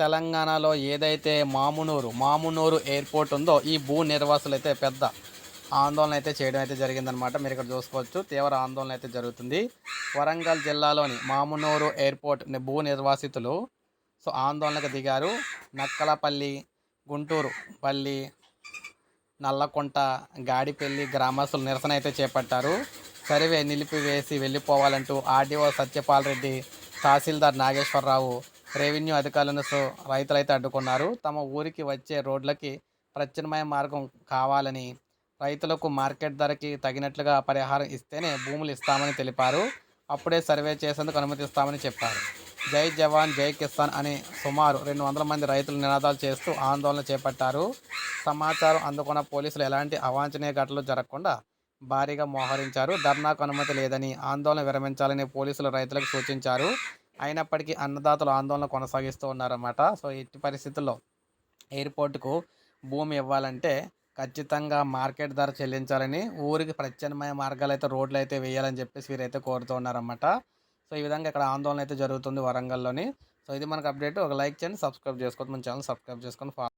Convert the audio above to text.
తెలంగాణలో ఏదైతే మామునూరు మామునూరు ఎయిర్పోర్ట్ ఉందో ఈ భూ నిర్వాసులు అయితే పెద్ద ఆందోళన అయితే చేయడం అయితే జరిగిందనమాట మీరు ఇక్కడ చూసుకోవచ్చు. తీవ్ర ఆందోళన అయితే జరుగుతుంది. వరంగల్ జిల్లాలోని మామునూరు ఎయిర్పోర్ట్ భూ నిర్వాసితులు సో ఆందోళనకు దిగారు. నక్కలపల్లి గుంటూరు పల్లి నల్లకుంట గాడిపల్లి గ్రామస్తులు నిరసన అయితే చేపట్టారు. సర్వే నిలిపివేసి వెళ్ళిపోవాలంటూ ఆర్డీఓ సత్యపాల్ రెడ్డి తహసీల్దార్ నాగేశ్వరరావు రెవెన్యూ అధికారులను సో రైతులైతే అడ్డుకున్నారు. తమ ఊరికి వచ్చే రోడ్లకి ప్రత్యామ్నాయ మార్గం కావాలని రైతులకు మార్కెట్ ధరకి తగినట్లుగా పరిహారం ఇస్తేనే భూములు ఇస్తామని తెలిపారు. అప్పుడే సర్వే చేసేందుకు అనుమతిస్తామని చెప్పారు. జై జవాన్ జై కిసాన్ అని సుమారు రెండు వందల మంది రైతులు నినాదాలు చేస్తూ ఆందోళన చేపట్టారు. సమాచారం అందుకున్న పోలీసులు ఎలాంటి అవాంఛనీయ ఘటనలు జరగకుండా భారీగా మోహరించారు. ధర్నాకు అనుమతి లేదని ఆందోళన విరమించాలని పోలీసులు రైతులకు సూచించారు. అయినప్పటికీ అన్నదాతలు ఆందోళన కొనసాగిస్తూ ఉన్నారన్నమాట. సో ఎట్టి పరిస్థితుల్లో ఎయిర్పోర్ట్కు భూమి ఇవ్వాలంటే ఖచ్చితంగా మార్కెట్ ధర చెల్లించాలని ఊరికి ప్రత్యామ్నాయ మార్గాలు అయితే రోడ్లు అయితే వేయాలని చెప్పేసి వీరైతే కోరుతూ ఉన్నారన్నమాట. సో ఈ విధంగా ఇక్కడ ఆందోళన అయితే జరుగుతుంది వరంగల్లోని. సో ఇది మనకు అప్డేట్. ఒక లైక్ చేయండి సబ్స్క్రైబ్ చేసుకోండి మన ఛానల్ సబ్స్క్రైబ్ చేసుకొని ఫాలో